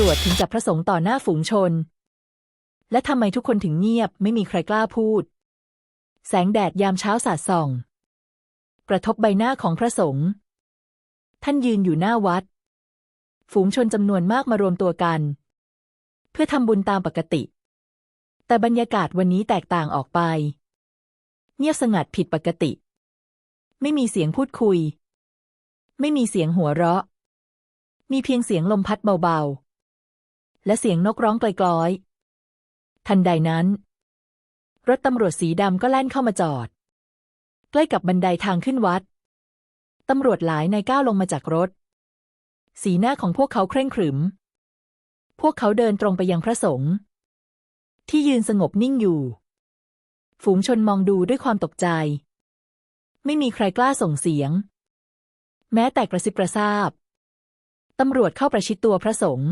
รวจถึงจับพระสงฆ์ต่อหน้าฝูงชน และทำไมทุกคนถึงเงียบไม่มีใครกล้าพูด แสงแดดยามเช้าสาดส่อง กระทบใบหน้าของพระสงฆ์ท่านยืนอยู่หน้าวัด ฝูงชนจำนวนมากมารวมตัวกัน เพื่อทำบุญตามปกติ แต่บรรยากาศวันนี้แตกต่างออกไป เงียบสงัดผิดปกติ ไม่มีเสียงพูดคุย ไม่มีเสียงหัวเราะ มีเพียงเสียงลมพัดเบาๆ และเสียงนกร้องไกลๆทันใดนั้น รถตำรวจสีดำก็แล่นเข้ามาจอด ใกล้กับบันไดทางขึ้นวัด ตำรวจหลายนายก้าวลงมาจากรถ สีหน้าของพวกเขาเคร่งขรึม พวกเขาเดินตรงไปยังพระสงฆ์ที่ยืนสงบนิ่งอยู่ ฝูงชนมองดูด้วยความตกใจ ไม่มีใครกล้าส่งเสียง แม้แต่กระซิบกระซาบตำรวจเข้าประชิดตัวพระสงฆ์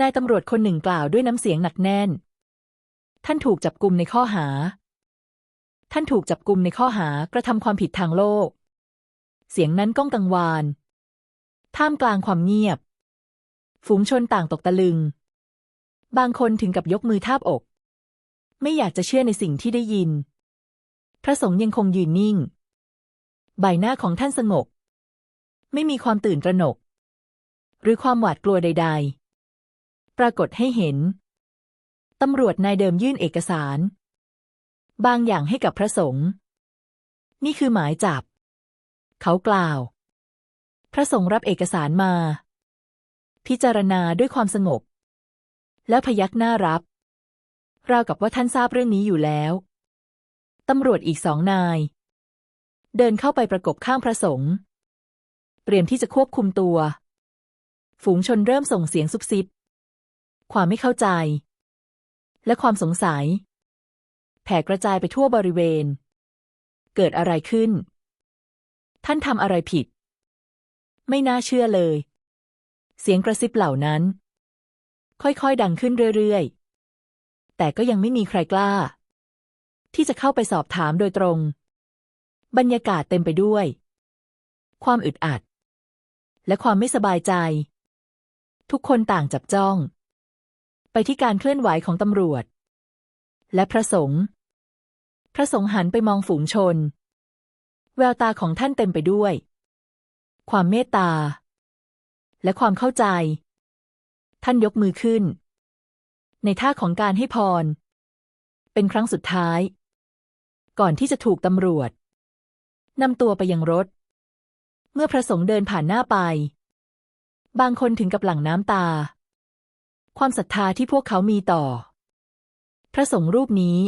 นายตำรวจคนหนึ่งกล่าวด้วยน้ำเสียงหนักแน่น ท่านถูกจับกุมในข้อหา ท่านถูกจับกุมในข้อหากระทำความผิดทางโลก เสียงนั้นก้องกังวาน ท่ามกลางความเงียบ ฝูงชนต่างตกตะลึง บางคนถึงกับยกมือทาบอก ไม่อยากจะเชื่อในสิ่งที่ได้ยิน พระสงฆ์ยังคงยืนนิ่ง ใบหน้าของท่านสงบ ไม่มีความตื่นตระหนก หรือความหวาดกลัวใด ๆ ปรากฏให้เห็น ตำรวจนายเดิมยื่นเอกสาร บางอย่างให้กับพระสงฆ์นี่คือหมายจับ เขากล่าว พระสงฆ์รับเอกสารมา พิจารณาด้วยความสงบ แล้วพยักหน้ารับ ราวกับว่าท่านทราบเรื่องนี้อยู่แล้ว ตำรวจอีกสองนาย เดินเข้าไปประกบข้างพระสงฆ์เตรียมที่จะควบคุมตัว ฝูงชนเริ่มส่งเสียงซุบซิบ ความไม่เข้าใจ และความสงสัย แผ่กระจายไปทั่วบริเวณ เกิดอะไรขึ้น ท่านทำอะไรผิด ไม่น่าเชื่อเลย เสียงกระซิบเหล่านั้น ค่อยๆ ดังขึ้นเรื่อยๆ แต่ก็ยังไม่มีใครกล้า ที่จะเข้าไปสอบถามโดยตรง บรรยากาศเต็มไปด้วย ความอึดอัด และความไม่สบายใจ ทุกคนต่างจับจ้อง ไปที่การเคลื่อนไหวของตำรวจ และพระสงฆ์พระสงฆ์หันไปมองฝูงชน แววตาของท่านเต็มไปด้วย ความเมตตา และความเข้าใจ ท่านยกมือขึ้น ในท่าของการให้พร เป็นครั้งสุดท้าย ก่อนที่จะถูกตำรวจนำตัวไปยังรถ เมื่อพระสงฆ์เดินผ่านหน้าไป บางคนถึงกับหลั่งน้ำตา ความศรัทธาที่พวกเขามีต่อ พระสงฆ์รูปนี้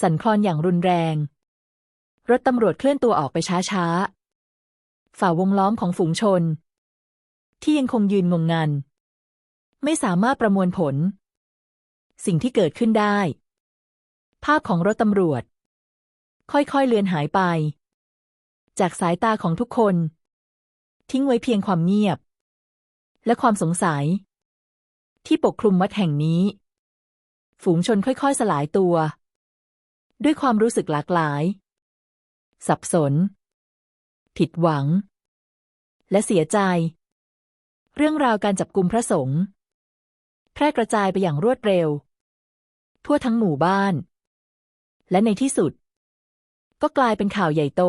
สั่นคลอนอย่างรุนแรง รถตำรวจเคลื่อนตัวออกไปช้าๆ ฝ่าวงล้อมของฝูงชน ที่ยังคงยืนงงงัน ไม่สามารถประมวลผล สิ่งที่เกิดขึ้นได้ ภาพของรถตำรวจ ค่อยๆเลือนหายไป จากสายตาของทุกคน ทิ้งไว้เพียงความเงียบ และความสงสัย ที่ปกคลุมวัดแห่งนี้ ฝูงชนค่อยๆ สลายตัว ด้วยความรู้สึกหลากหลาย สับสน ผิดหวัง และเสียใจ เรื่องราวการจับกุมพระสงฆ์แพร่กระจายไปอย่างรวดเร็ว ทั่วทั้งหมู่บ้าน และในที่สุด ก็กลายเป็นข่าวใหญ่โต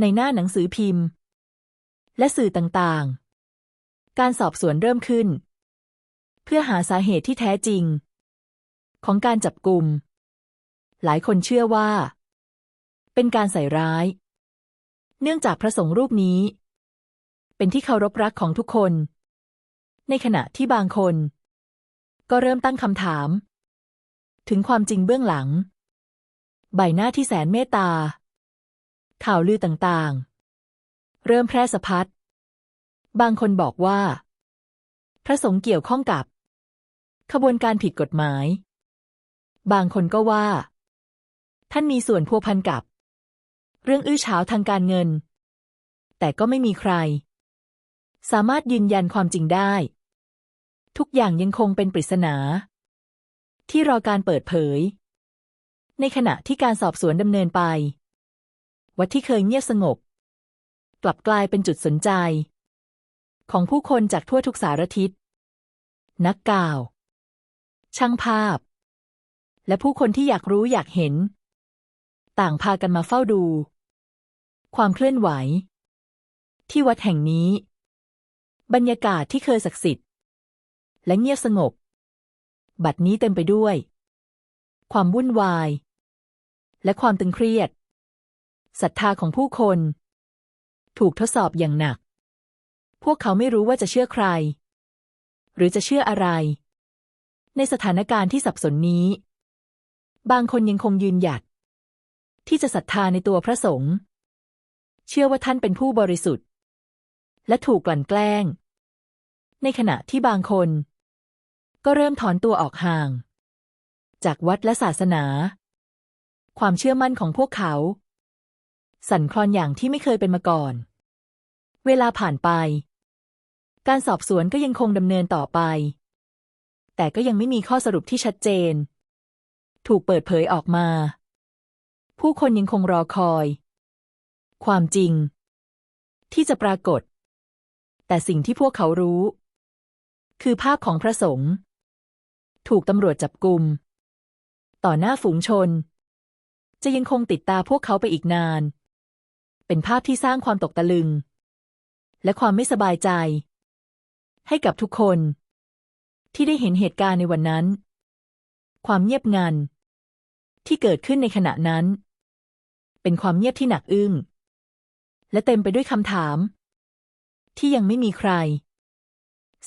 ในหน้าหนังสือพิมพ์ และสื่อต่างๆ การสอบสวนเริ่มขึ้น เพื่อหาสาเหตุที่แท้จริง ของการจับกลุ่ม หลายคนเชื่อว่า เป็นการใส่ร้าย เนื่องจากพระสงฆ์รูปนี้ เป็นที่เคารพรักของทุกคน ในขณะที่บางคน ก็เริ่มตั้งคำถาม ถึงความจริงเบื้องหลัง ใบหน้าที่แสนเมตตา ข่าวลือต่างๆ เริ่มแพร่สะพัดบางคนบอกว่า พระสงฆ์เกี่ยวข้องกับ ขบวนการผิดกฎหมาย บางคนก็ว่า ท่านมีส่วนพัวพันกับ เรื่องอื้อฉาวทางการเงิน แต่ก็ไม่มีใคร สามารถยืนยันความจริงได้ ทุกอย่างยังคงเป็นปริศนา ที่รอการเปิดเผย ในขณะที่การสอบสวนดำเนินไป วัดที่เคยเงียบสงบ กลับกลายเป็นจุดสนใจ ของผู้คนจากทั่วทุกสารทิศนักก่าว ช่างภาพ และผู้คนที่อยากรู้อยากเห็น ต่างพากันมาเฝ้าดู ความเคลื่อนไหว ที่วัดแห่งนี้ บรรยากาศที่เคยศักดิ์สิทธิ์ และเงียบสงบ บัดนี้เต็มไปด้วย ความวุ่นวาย และความตึงเครียดศรัทธาของผู้คน ถูกทดสอบอย่างหนัก พวกเขาไม่รู้ว่าจะเชื่อใคร หรือจะเชื่ออะไร ในสถานการณ์ที่สับสนนี้ บางคนยังคงยืนหยัด ที่จะศรัทธาในตัวพระสงฆ์เชื่อว่าท่านเป็นผู้บริสุทธิ์ และถูกกลั่นแกล้ง ในขณะที่บางคน ก็เริ่มถอนตัวออกห่าง จากวัดและศาสนา ความเชื่อมั่นของพวกเขา สั่นคลอนอย่างที่ไม่เคยเป็นมาก่อน เวลาผ่านไป การสอบสวนก็ยังคงดำเนินต่อไป แต่ก็ยังไม่มีข้อสรุปที่ชัดเจน ถูกเปิดเผยออกมา ผู้คนยังคงรอคอย ความจริง ที่จะปรากฏ แต่สิ่งที่พวกเขารู้ คือภาพของพระสงฆ์ถูกตำรวจจับกุมต่อหน้าฝูงชน จะยังคงติดตาพวกเขาไปอีกนาน เป็นภาพที่สร้างความตกตะลึง และความไม่สบายใจ ให้กับทุกคน ที่ได้เห็นเหตุการณ์ในวันนั้น ความเงียบงัน ที่เกิดขึ้นในขณะนั้น เป็นความเงียบที่หนักอึ้ง และเต็มไปด้วยคำถาม ที่ยังไม่มีใคร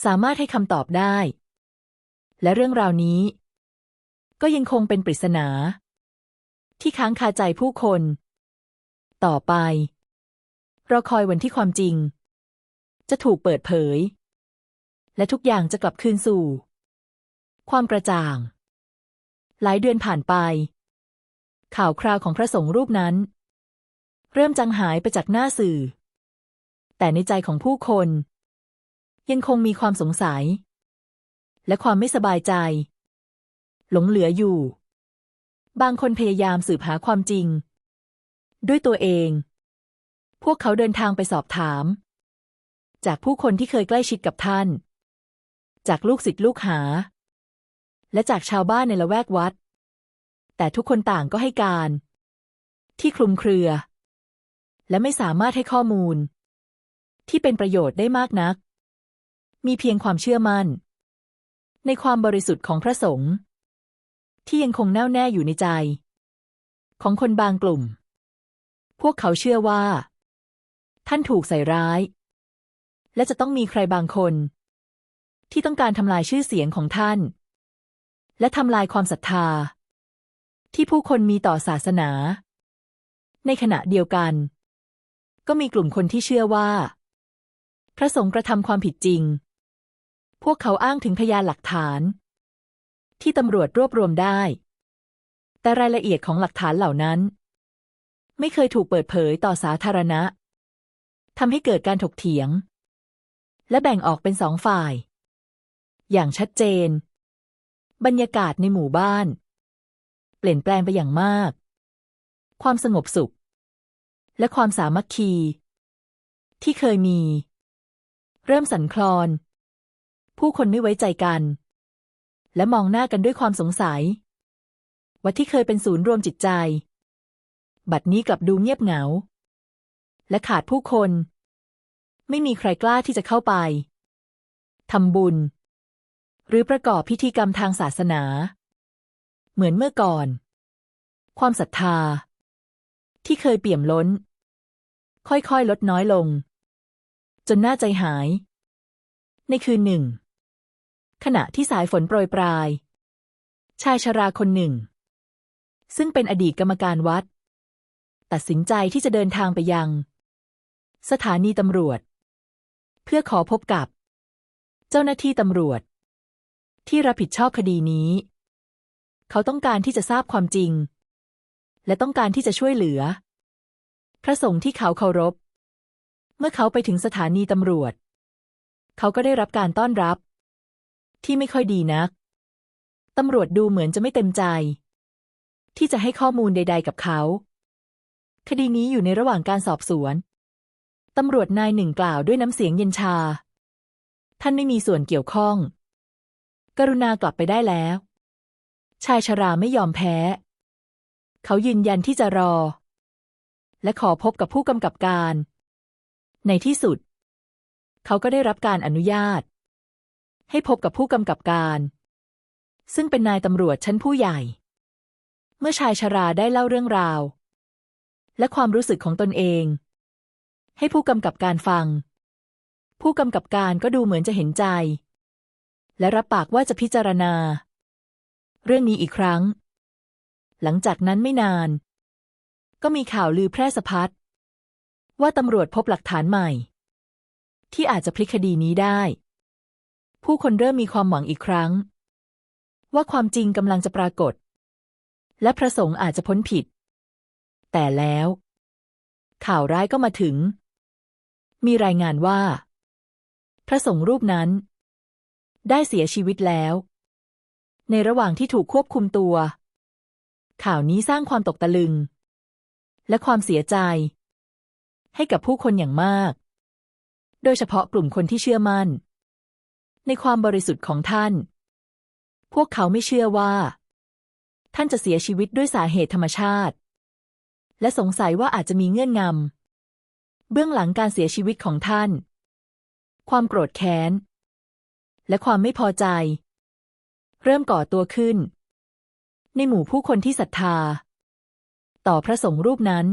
สามารถให้คำตอบได้ และเรื่องราวนี้ ก็ยังคงเป็นปริศนา ที่ค้างคาใจผู้คน ต่อไปเราคอยวันที่ความจริง จะถูกเปิดเผย และทุกอย่างจะกลับคืนสู่ ความกระจ่าง หลายเดือนผ่านไป ข่าวคราวของพระสงฆ์รูปนั้น เริ่มจางหายไปจากหน้าสื่อ แต่ในใจของผู้คน ยังคงมีความสงสัย และความไม่สบายใจ หลงเหลืออยู่ บางคนพยายามสืบหาความจริง ด้วยตัวเอง พวกเขาเดินทางไปสอบถามจากผู้คนที่เคยใกล้ชิดกับท่าน จากลูกศิษย์ลูกหา และจากชาวบ้านในละแวกวัด แต่ทุกคนต่างก็ให้การ ที่คลุมเครือ และไม่สามารถให้ข้อมูล ที่เป็นประโยชน์ได้มากนัก มีเพียงความเชื่อมั่น ในความบริสุทธิ์ของพระสงฆ์ที่ยังคงแน่วแน่อยู่ในใจ ของคนบางกลุ่ม พวกเขาเชื่อว่า ท่านถูกใส่ร้าย และจะต้องมีใครบางคน ที่ต้องการทำลายชื่อเสียงของท่าน และทำลายความศรัทธา ที่ผู้คนมีต่อศาสนา ในขณะเดียวกัน ก็มีกลุ่มคนที่เชื่อว่า พระสงฆ์กระทำความผิดจริง พวกเขาอ้างถึงพยานหลักฐาน ที่ตำรวจรวบรวมได้ แต่รายละเอียดของหลักฐานเหล่านั้น ไม่เคยถูกเปิดเผยต่อสาธารณะทำให้เกิดการถกเถียง และแบ่งออกเป็นสองฝ่าย อย่างชัดเจน บรรยากาศในหมู่บ้าน เปลี่ยนแปลงไปอย่างมาก ความสงบสุข และความสามัคคี ที่เคยมี เริ่มสั่นคลอน ผู้คนไม่ไว้ใจกัน และมองหน้ากันด้วยความสงสัยวัดที่เคยเป็นศูนย์รวมจิตใจ บัดนี้กลับดูเงียบเหงา และขาดผู้คน ไม่มีใครกล้าที่จะเข้าไปทำบุญ หรือประกอบพิธีกรรมทางศาสนา เหมือนเมื่อก่อน ความศรัทธา ที่เคยเปี่ยมล้น ค่อยๆ ลดน้อยลง จนน่าใจหาย ในคืนหนึ่ง ขณะที่สายฝนโปรยปลาย ชายชราคนหนึ่ง ซึ่งเป็นอดีตกรรมการวัด ตัดสินใจที่จะเดินทางไปยัง สถานีตำรวจ เพื่อขอพบกับ เจ้าหน้าที่ตำรวจ ที่รับผิดชอบคดีนี้ เขาต้องการที่จะทราบความจริง และต้องการที่จะช่วยเหลือ พระสงฆ์ที่เขาเคารพ เมื่อเขาไปถึงสถานีตำรวจ เขาก็ได้รับการต้อนรับ ที่ไม่ค่อยดีนัก ตำรวจดูเหมือนจะไม่เต็มใจ ที่จะให้ข้อมูลใด ๆ กับเขา คดีนี้อยู่ในระหว่างการสอบสวน ตำรวจนายหนึ่งกล่าวด้วยน้ำเสียงเย็นชา ท่านไม่มีส่วนเกี่ยวข้อง กรุณากลับไปได้แล้ว ชายชราไม่ยอมแพ้ เขายืนยันที่จะรอ และขอพบกับผู้กำกับการ ในที่สุด เขาก็ได้รับการอนุญาต ให้พบกับผู้กำกับการ ซึ่งเป็นนายตำรวจชั้นผู้ใหญ่ เมื่อชายชราได้เล่าเรื่องราว และความรู้สึกของตนเอง ให้ผู้กำกับการฟัง ผู้กำกับการก็ดูเหมือนจะเห็นใจ และรับปากว่าจะพิจารณา เรื่องนี้อีกครั้ง หลังจากนั้นไม่นาน ก็มีข่าวลือแพร่สะพัดว่าตำรวจพบหลักฐานใหม่ ที่อาจจะพลิกคดีนี้ได้ ผู้คนเริ่มมีความหวังอีกครั้ง ว่าความจริงกำลังจะปรากฏ และพระสงฆ์อาจจะพ้นผิด แต่แล้ว ข่าวร้ายก็มาถึง มีรายงานว่า พระสงฆ์รูปนั้น ได้เสียชีวิตแล้ว ในระหว่างที่ถูกควบคุมตัว ข่าวนี้สร้างความตกตะลึง และความเสียใจ ให้กับผู้คนอย่างมาก โดยเฉพาะกลุ่มคนที่เชื่อมั่น ในความบริสุทธิ์ของท่าน พวกเขาไม่เชื่อว่า ท่านจะเสียชีวิตด้วยสาเหตุธรรมชาติ และสงสัยว่าอาจจะมีเงื่อนงำเบื้องหลังการเสียชีวิตของท่าน ความโกรธแค้น และความไม่พอใจ เริ่มก่อตัวขึ้น ในหมู่ผู้คนที่ศรัทธา ต่อพระสงฆ์รูปนั้น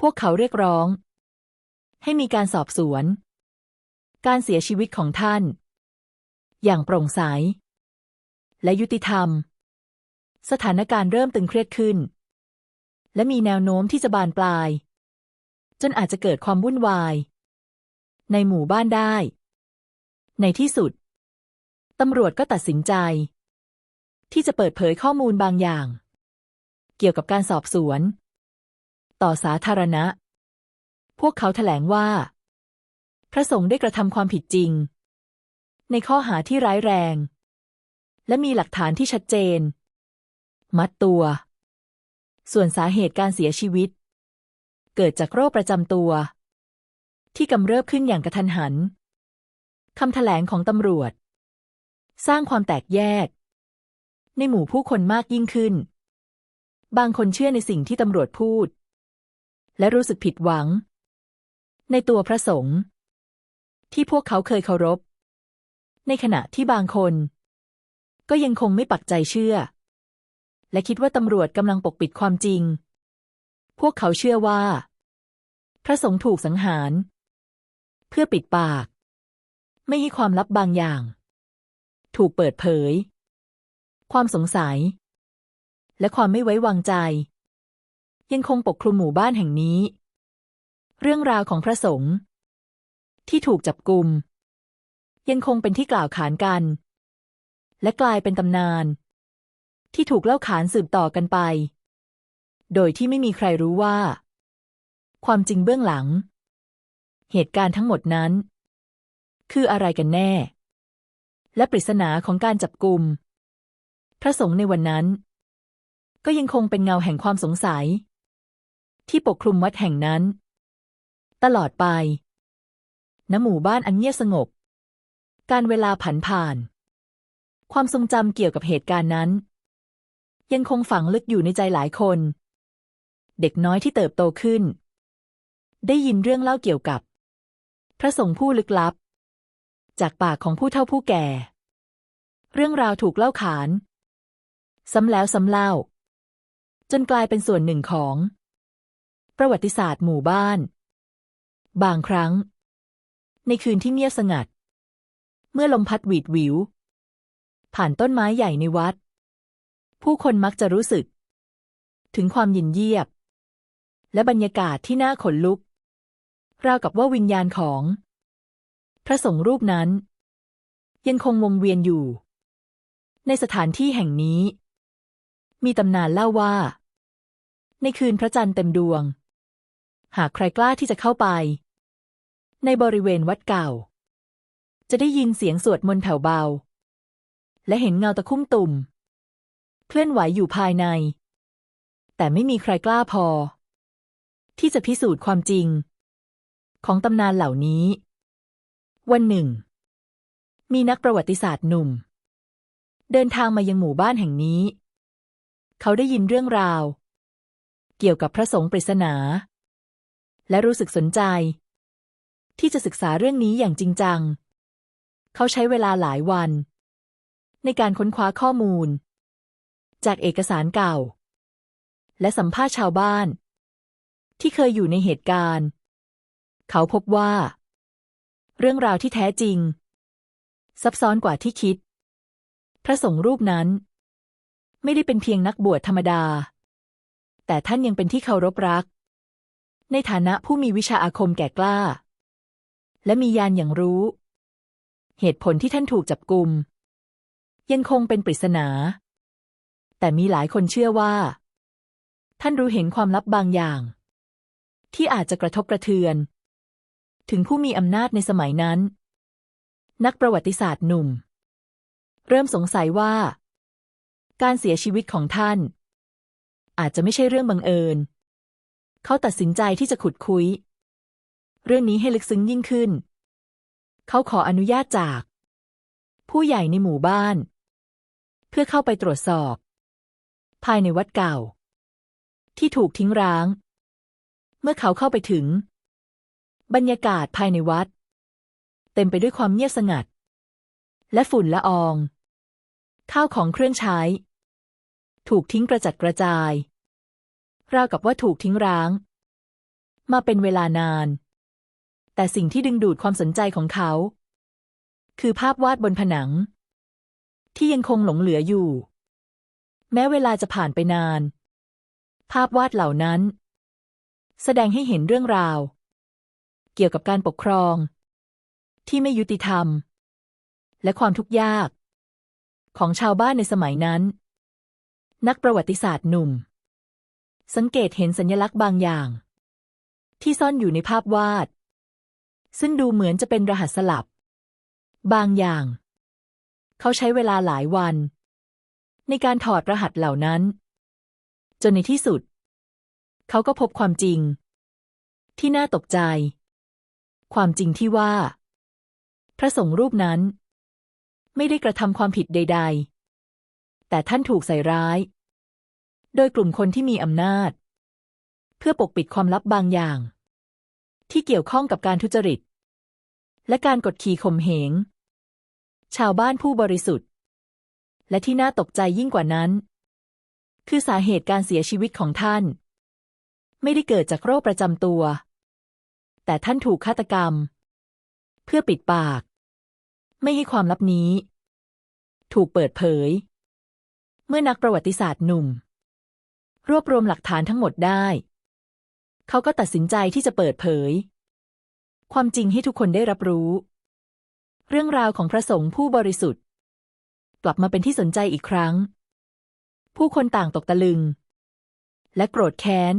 พวกเขาเรียกร้อง ให้มีการสอบสวน การเสียชีวิตของท่าน อย่างโปร่งใส และยุติธรรม สถานการณ์เริ่มตึงเครียดขึ้น และมีแนวโน้มที่จะบานปลาย จนอาจจะเกิดความวุ่นวาย ในหมู่บ้านได้ ในที่สุด ตำรวจก็ตัดสินใจ ที่จะเปิดเผยข้อมูลบางอย่าง เกี่ยวกับการสอบสวน ต่อสาธารณะ พวกเขาแถลงว่า พระสงฆ์ได้กระทำความผิดจริง ในข้อหาที่ร้ายแรง และมีหลักฐานที่ชัดเจน มัดตัว ส่วนสาเหตุการเสียชีวิต เกิดจากโรคประจำตัว ที่กำเริบขึ้นอย่างกระทันหัน คำแถลงของตำรวจ สร้างความแตกแยก ในหมู่ผู้คนมากยิ่งขึ้น บางคนเชื่อในสิ่งที่ตำรวจพูด และรู้สึกผิดหวัง ในตัวพระสงฆ์ที่พวกเขาเคยเคารพ ในขณะที่บางคน ก็ยังคงไม่ปักใจเชื่อ และคิดว่าตำรวจกำลังปกปิดความจริง พวกเขาเชื่อว่า พระสงฆ์ถูกสังหาร เพื่อปิดปาก ไม่ให้ความลับบางอย่าง ถูกเปิดเผย ความสงสัย และความไม่ไว้วางใจ ยังคงปกคลุมหมู่บ้านแห่งนี้ เรื่องราวของพระสงฆ์ที่ถูกจับกุมยังคงเป็นที่กล่าวขานกัน และกลายเป็นตำนาน ที่ถูกเล่าขานสืบต่อกันไป โดยที่ไม่มีใครรู้ว่า ความจริงเบื้องหลัง เหตุการณ์ทั้งหมดนั้น คืออะไรกันแน่ และปริศนาของการจับกลุ่มพระสงฆ์ในวันนั้น ก็ยังคงเป็นเงาแห่งความสงสัย ที่ปกคลุมวัดแห่งนั้น ตลอดไป ณ หมู่บ้านอันเงียบสงบ การเวลาผันผ่าน ความทรงจำเกี่ยวกับเหตุการณ์นั้น ยังคงฝังลึกอยู่ในใจหลายคน เด็กน้อยที่เติบโตขึ้น ได้ยินเรื่องเล่าเกี่ยวกับ พระสงฆ์ผู้ลึกลับ จากปากของผู้เฒ่าผู้แก่ เรื่องราวถูกเล่าขาน ซ้ำแล้วซ้ำเล่า จนกลายเป็นส่วนหนึ่งของ ประวัติศาสตร์หมู่บ้าน บางครั้ง ในคืนที่เงียบสงัด เมื่อลมพัดหวีดหวิว ผ่านต้นไม้ใหญ่ในวัด ผู้คนมักจะรู้สึก ถึงความยินเยียบ และบรรยากาศที่น่าขนลุก ราวกับว่าวิญญาณของ พระสงฆ์รูปนั้น ยังคงวงเวียนอยู่ ในสถานที่แห่งนี้ มีตำนานเล่าว่า ในคืนพระจันทร์เต็มดวง หากใครกล้าที่จะเข้าไป ในบริเวณวัดเก่า จะได้ยินเสียงสวดมนต์แผ่วเบา และเห็นเงาตะคุ่มตุ่ม เคลื่อนไหวอยู่ภายใน แต่ไม่มีใครกล้าพอ ที่จะพิสูจน์ความจริง ของตำนานเหล่านี้ วันหนึ่ง มีนักประวัติศาสตร์หนุ่ม เดินทางมายังหมู่บ้านแห่งนี้ เขาได้ยินเรื่องราว เกี่ยวกับพระสงฆ์ปริศนา และรู้สึกสนใจ ที่จะศึกษาเรื่องนี้อย่างจริงจัง เขาใช้เวลาหลายวัน ในการค้นคว้าข้อมูล จากเอกสารเก่า และสัมภาษณ์ชาวบ้าน ที่เคยอยู่ในเหตุการณ์ เขาพบว่า รื่องราวที่แท้จริง ซับซ้อนกว่าที่คิด พระสงฆ์รูปนั้น ไม่ได้เป็นเพียงนักบวชธรรมดา แต่ท่านยังเป็นที่เคารพรัก ในฐานะผู้มีวิชาอาคมแก่กล้า และมียานอย่างรู้ เหตุผลที่ท่านถูกจับกลุมยังคงเป็นปริศนา แต่มีหลายคนเชื่อว่า ท่านรู้เห็นความลับบางอย่าง ที่อาจจะกระทบกระเทือน ถึงผู้มีอำนาจในสมัยนั้น นักประวัติศาสตร์หนุ่ม เริ่มสงสัยว่า การเสียชีวิตของท่าน อาจจะไม่ใช่เรื่องบังเอิญ เขาตัดสินใจที่จะขุดคุย เรื่องนี้ให้ลึกซึ้งยิ่งขึ้น เขาขออนุญาตจาก ผู้ใหญ่ในหมู่บ้าน เพื่อเข้าไปตรวจสอบ ภายในวัดเก่า ที่ถูกทิ้งร้าง เมื่อเขาเข้าไปถึง บรรยากาศภายในวัด เต็มไปด้วยความเงียบสงัด และฝุ่นละออง ข้าวของเครื่องใช้ ถูกทิ้งกระจัดกระจาย ราวกับว่าถูกทิ้งร้าง มาเป็นเวลานาน แต่สิ่งที่ดึงดูดความสนใจของเขา คือภาพวาดบนผนัง ที่ยังคงหลงเหลืออยู่ แม้เวลาจะผ่านไปนาน ภาพวาดเหล่านั้น แสดงให้เห็นเรื่องราว เกี่ยวกับการปกครอง ที่ไม่ยุติธรรม และความทุกข์ยาก ของชาวบ้านในสมัยนั้น นักประวัติศาสตร์หนุ่ม สังเกตเห็นสัญลักษณ์บางอย่าง ที่ซ่อนอยู่ในภาพวาด ซึ่งดูเหมือนจะเป็นรหัสสลับ บางอย่าง เขาใช้เวลาหลายวัน ในการถอดรหัสเหล่านั้น จนในที่สุด เขาก็พบความจริงที่น่าตกใจ ความจริงที่ว่า พระสงฆ์รูปนั้น ไม่ได้กระทำความผิดใด ๆ แต่ท่านถูกใส่ร้าย โดยกลุ่มคนที่มีอำนาจ เพื่อปกปิดความลับบางอย่าง ที่เกี่ยวข้องกับการทุจริต และการกดขี่ข่มเหง ชาวบ้านผู้บริสุทธิ์ และที่น่าตกใจยิ่งกว่านั้น คือสาเหตุการเสียชีวิตของท่าน ไม่ได้เกิดจากโรคประจำตัว แต่ท่านถูกฆาตกรรม เพื่อปิดปาก ไม่ให้ความลับนี้ ถูกเปิดเผย เมื่อนักประวัติศาสตร์หนุ่ม รวบรวมหลักฐานทั้งหมดได้ เขาก็ตัดสินใจที่จะเปิดเผย ความจริงให้ทุกคนได้รับรู้ เรื่องราวของพระสงฆ์ผู้บริสุทธิ์ กลับมาเป็นที่สนใจอีกครั้ง ผู้คนต่างตกตะลึง และโกรธแค้น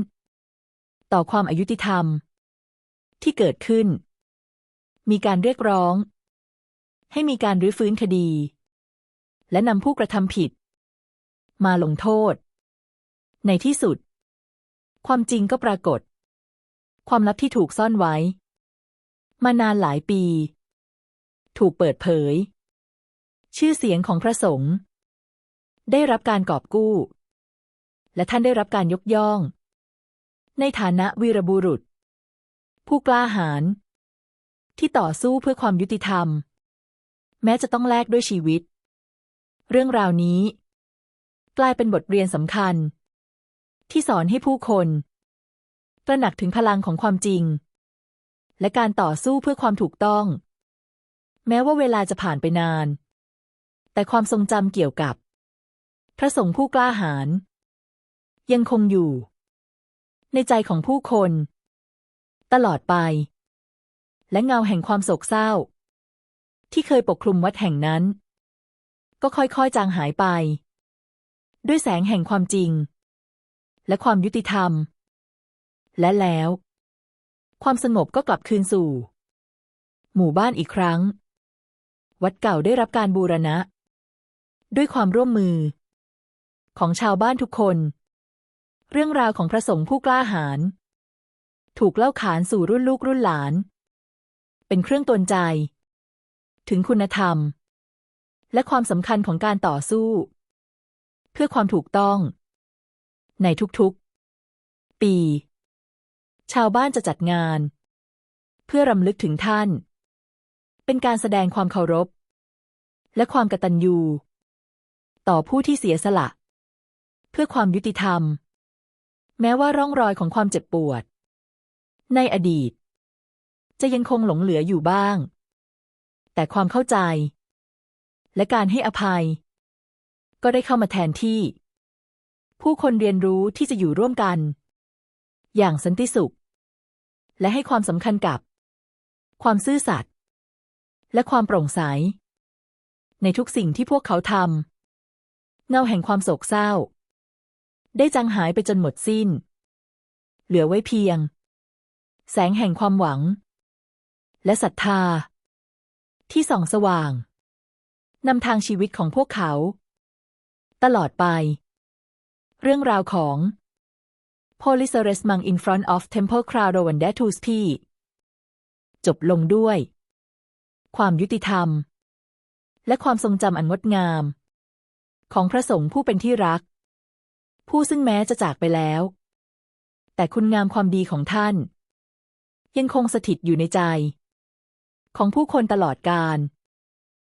ต่อความอายุติธรรม ที่เกิดขึ้น มีการเรียกร้อง ให้มีการรื้อฟื้นคดี และนำผู้กระทำผิด มาลงโทษ ในที่สุด ความจริงก็ปรากฏ ความลับที่ถูกซ่อนไว้ มานานหลายปี ถูกเปิดเผย ชื่อเสียงของพระสงฆ์ได้รับการกอบกู้ และท่านได้รับการยกย่อง ในฐานะวีรบุรุษ ผู้กล้าหาญที่ต่อสู้เพื่อความยุติธรรม แม้จะต้องแลกด้วยชีวิต เรื่องราวนี้ กลายเป็นบทเรียนสำคัญ ที่สอนให้ผู้คนตระหนักถึงพลังของความจริง และการต่อสู้เพื่อความถูกต้อง แม้ว่าเวลาจะผ่านไปนาน แต่ความทรงจำเกี่ยวกับ พระสงฆ์ผู้กล้าหาญยังคงอยู่ ในใจของผู้คน ตลอดไป และเงาแห่งความโศกเศร้า ที่เคยปกคลุมวัดแห่งนั้น ก็ค่อยๆจางหายไป ด้วยแสงแห่งความจริง และความยุติธรรม และแล้ว ความสงบก็กลับคืนสู่ หมู่บ้านอีกครั้ง วัดเก่าได้รับการบูรณะ ด้วยความร่วมมือ ของชาวบ้านทุกคน เรื่องราวของพระสงฆ์ผู้กล้าหาญ ถูกเล่าขานสู่รุ่นลูกรุ่นหลาน เป็นเครื่องตนใจ ถึงคุณธรรม และความสำคัญของการต่อสู้ เพื่อความถูกต้อง ในทุกๆ ปี ชาวบ้านจะจัดงาน เพื่อรำลึกถึงท่าน เป็นการแสดงความเคารพ และความกตัญญู ต่อผู้ที่เสียสละ เพื่อความยุติธรรมแม้ว่าร่องรอยของความเจ็บปวด ในอดีต จะยังคงหลงเหลืออยู่บ้าง แต่ความเข้าใจ และการให้อภัย ก็ได้เข้ามาแทนที่ ผู้คนเรียนรู้ที่จะอยู่ร่วมกัน อย่างสันติสุข และให้ความสำคัญกับ ความซื่อสัตย์และความโปร่งใส ในทุกสิ่งที่พวกเขาทำเงาแห่งความโศกเศร้า ได้จางหายไปจนหมดสิ้น เหลือไว้เพียง แสงแห่งความหวัง และศรัทธา ที่ส่องสว่าง นำทางชีวิตของพวกเขา ตลอดไป เรื่องราวของ Police arrest Mang in front of Temple Crown r o w a n d a t u s p จบลงด้วย ความยุติธรรม และความทรงจำอันงดงาม ของพระสงฆ์ผู้เป็นที่รัก ผู้ซึ่งแม้จะจากไปแล้ว แต่คุณงามความดีของท่าน ยังคงสถิตอยู่ในใจ ของผู้คนตลอดกาล